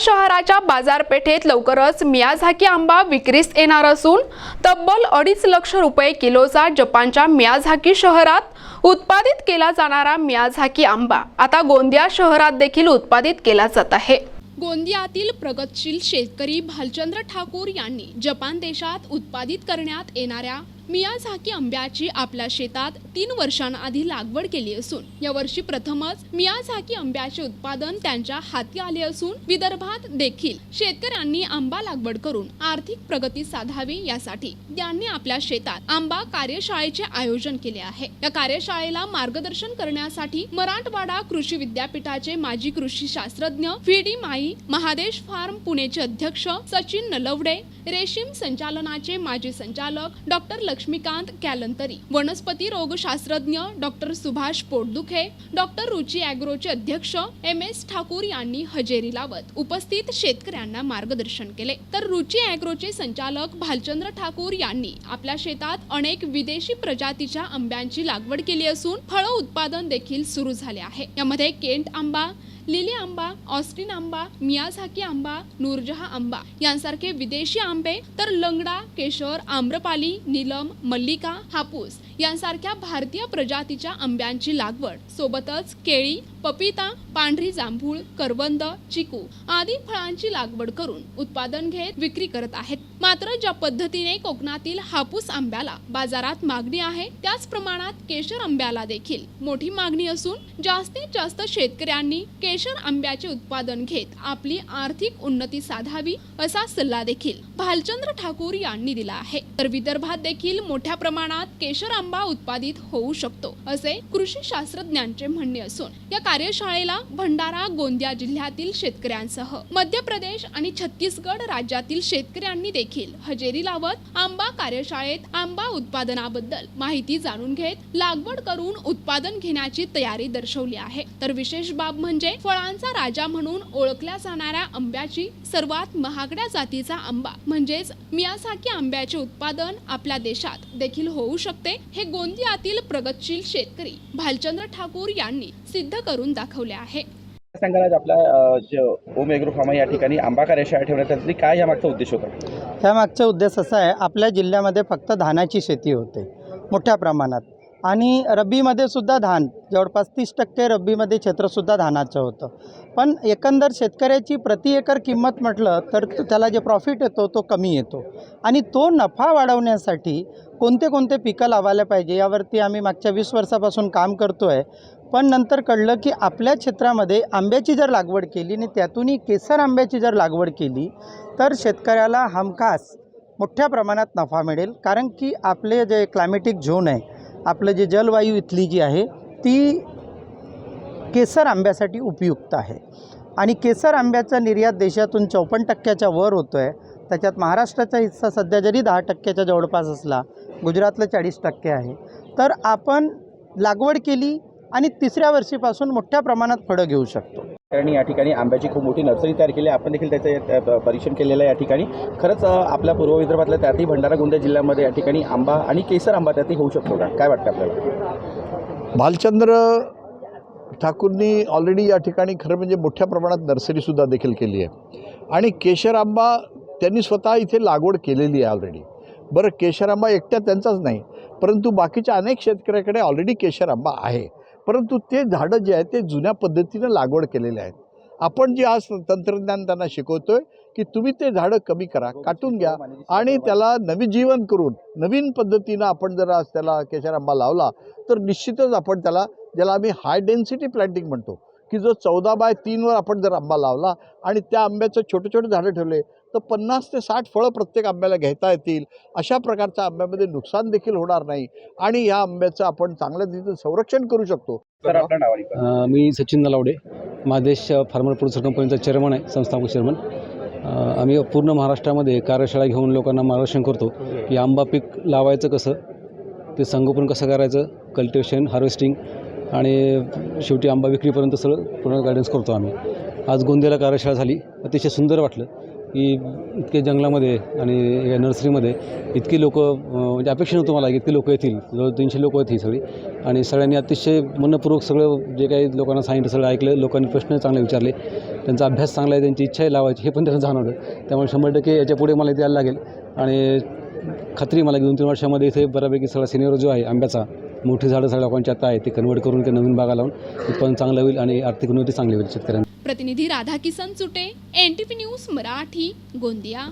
शहराच्या बाजारपेठेत लवकरच मियाझाकी आंबा विक्रीस येणार असून तब्बल अडीच लक्ष रुपये किलोचा जपानच्या मियाझाकी शहरात उत्पादित केला जाणारा मियाझाकी आंबा. आता गोंदिया शहरात देखील उत्पादित केला जात आहे. गोंदियातील प्रगतशील शेतकरी भालचंद्र ठाकूर यांनी जपान देशात उत्पादित करण्यात येणाऱ्या मिया झाकी आंब्याची आपल्या शेतात तीन वर्षांआधी लागवड केली असून यावर्षी प्रथमच मिया झाकी आंब्याचे उत्पादन त्यांच्या हाती आले असून विदर्भात देखील शेतकऱ्यांनी आंबा लागवड करून आर्थिक प्रगती साधावी यासाठी त्यांनी आपल्या शेतात आंबा कार्यशाळेचे आयोजन केले आहे. या कार्यशाळेला मार्गदर्शन करण्यासाठी मराठवाडा कृषी विद्यापीठाचे माजी कृषी शास्त्रज्ञ व्ही डी माई महादेश फार्म पुणेचे अध्यक्ष सचिन नलवडे रेशीम संचालनाचे माजी संचालक डॉक्टर लक्ष्मीकांत कॅलंतरी वनस्पती रोगशास्त्रज्ञ डॉक्टर सुभाष पोटदुखे डॉक्टर रुची अॅग्रोचे अध्यक्ष एम एस ठाकूर यांनी हजेरी लावत उपस्थित शेतकऱ्यांना मार्गदर्शन केले. तर रुची अॅग्रोचे संचालक भालचंद्र ठाकूर यांनी आपल्या शेतात अनेक विदेशी प्रजातीच्या आंब्यांची लागवड केली असून फळ उत्पादन देखील सुरू झाले आहे. यामध्ये केंट आंबा लिली आंबा ऑस्टिन आंबा मियाझाकी आंबा नूरजहा आंबा यांसारखे विदेशी आंबे तर लंगडा केशर आम्रपाली नीलम मल्लिका हापूस यांसारख्या भारतीय प्रजातीच्या आंब्यांची लागवड. सोबतच केळी पपिता पांढरी जांभूळ करवंद चिकू आदी फळांची लागवड करून उत्पादन घेत विक्री करत आहेत. मात्र ज्या पद्धतीने कोकणातील हापूस आंब्याला बाजारात मागणी आहे त्याच प्रमाणात केशर आंब्याला देखील मोठी मागणी असून जास्तीत जास्त शेतकऱ्यांनी केशर आंब्याचे उत्पादन घेत आपली आर्थिक उन्नती साधावी असा सल्ला देखील भालचंद्र ठाकूर यांनी दिला आहे. तर विदर्भात देखील मोठ्या प्रमाणात केशर आंबा उत्पादित होऊ शकतो असे कृषी शास्त्रज्ञांचे म्हणणे असून या कार्यशाळेला भंडारा गोंदिया जिल्ह्यातील शेतकऱ्यांसह मध्य प्रदेश आणि छत्तीसगड राज्यातील शेतकऱ्यांनी देखील हजेरी लावत आंबा कार्यशाळेत आंबा उत्पादनाबद्दल माहिती जाणून घेत लागवड करून उत्पादन घेण्याची तयारी दर्शवली आहे. तर विशेष बाब म्हणजे फळांचा राजा म्हणून ओळखल्या जाणाऱ्या आंब्याची सर्वात महागड्या जातीचा आंबा म्हणजेच मियासाकी आंब्याचे उत्पादन आपल्या देशात देखील होऊ शकते हे गोंदियातील प्रगतशील शेतकरी भालचंद्र ठाकूर यांनी सिद्ध करून दाखवले आहे. सांगाल आज आपल्या ओम एग्रो फार्मा या ठिकाणी आंबा कार्यशाळा ठेवण्यात आली काय यामागचा उद्देश होता? त्यामागचा उद्देश असा आहे आपल्या जिल्ह्यामध्ये फक्त धानाची शेती होते मोठ्या प्रमाणात. आणि रब्बीमध्ये सुद्धा धान जवळपास तीस टक्के रब्बीमध्ये क्षेत्रसुद्धा धानाचं होतं. पण एकंदर शेतकऱ्याची प्रति एकर किंमत म्हटलं तर त्याला जे प्रॉफिट येतो तो कमी येतो. आणि तो नफा वाढवण्यासाठी कोणते कोणते पिकं लावायला पाहिजे यावरती आम्ही मागच्या वीस वर्षापासून काम करतो आहे पण नंतर कळलं की आपल्या क्षेत्रामध्ये आंब्याची जर लागवड केली आणि त्यातूनही केसर आंब्याची जर लागवड केली तर शेतकऱ्याला हमखास मोठ्या प्रमाणात नफा मिळेल. कारण की आपले जे क्लायमेटिक झोन आहे आपलं जे जलवायू इथली जी आहे ती केसर आंब्यासाठी उपयुक्त आहे. आणि केसर आंब्याचा निर्यात देशातून चौपन्न टक्क्याच्या वर होतो आहे त्याच्यात महाराष्ट्राचा हिस्सा सध्या जरी दहा टक्क्याच्या जवळपास असला गुजरातला चाळीस टक्के आहे. तर आपण लागवड केली आणि तिसऱ्या वर्षीपासून मोठ्या प्रमाणात फळं घेऊ शकतो. कारण या ठिकाणी आंब्याची खूप मोठी नर्सरी तयार केली आहे. आपण देखील त्याचं परीक्षण केलेलं आहे या ठिकाणी. खरंच आपल्या पूर्व विदर्भातल्या त्यातही भंडारा गोंदिया जिल्ह्यामध्ये या ठिकाणी आंबा आणि केसर आंबा त्यातही होऊ शकतो का? काय वाटतं आपल्याला? भालचंद्र ठाकूरनी ऑलरेडी या ठिकाणी खरं म्हणजे मोठ्या प्रमाणात नर्सरीसुद्धा देखील केली आहे. आणि केशर आंबा त्यांनी स्वतः इथे लागवड केलेली आहे ऑलरेडी बरं केशर आंबा एकट्या त्यांचाच नाही परंतु बाकीच्या अनेक शेतकऱ्याकडे ऑलरेडी केशर आंबा आहे. परंतु ते झाडं जे आहेत ते जुन्या पद्धतीनं लागवड केलेले आहेत. आपण जे आज तंत्रज्ञान त्यांना शिकवतोय की तुम्ही ते झाडं कमी करा काटून घ्या आणि त्याला नवीन जीवन करून नवीन पद्धतीनं आपण जर आज त्याला केशर आंबा लावला तर निश्चितच आपण त्याला ज्याला आम्ही हाय डेन्सिटी प्लांटिंग म्हणतो की जो चौदा बाय तीनवर आपण जर आंबा लावला आणि त्या आंब्याचं छोटे छोटे झाडं ठेवले तर पन्नास ते साठ फळं प्रत्येक आंब्याला घेता येतील. अशा प्रकारच्या आंब्यामध्ये नुकसान देखील होणार नाही. आणि ह्या आंब्याचं आपण चांगल्या रीतीनं संरक्षण करू शकतो. मी सचिन नलावडे महादेश फार्मर प्रोड्युसर कंपनीचा चेअरमन आहे संस्थापक चेअरमन आम्ही पूर्ण महाराष्ट्रामध्ये कार्यशाळा घेऊन लोकांना मार्गदर्शन करतो की आंबा पीक लावायचं कसं ते संगोपन कसं करायचं कल्टिवेशन हार्वेस्टिंग आणि शेवटी आंबा विक्रीपर्यंत सगळं पूर्ण गायडन्स करतो आम्ही. आज गोंदियाला कार्यशाळा झाली अतिशय सुंदर वाटलं. की इतके जंगलामध्ये आणि या नर्सरीमध्ये इतकी लोक म्हणजे अपेक्षा नव्हतं मला की इतकी लोकं येतील. जवळ तीनशे लोकं होती सगळी. आणि सगळ्यांनी अतिशय मनपूर्वक सगळं जे काही लोकांना सांगितलं सगळं ऐकलं. लोकांनी प्रश्न चांगले विचारले. त्यांचा अभ्यास चांगला आहे त्यांची इच्छा आहे लावायची हे पण त्यांना जाणवलं. त्यामुळे शंभर टक्के याच्यापुढे मला इथे यायला लागेल. आणि खात्री मला की दोन तीन वर्षामध्ये इथे बऱ्यापैकी सगळा सिनियर जो आहे आंब्याचा मोठी झाडं सगळ्या लोकांच्या आता आहे ते कन्वर्ट करून ते नवीन बागा लावून उत्पादन चांगलं होईल आणि आर्थिक उन्नती चांगली होईल शेतकऱ्यांना. प्रतिनिधी Radhakisan Chute N T P news Marathi Gondia.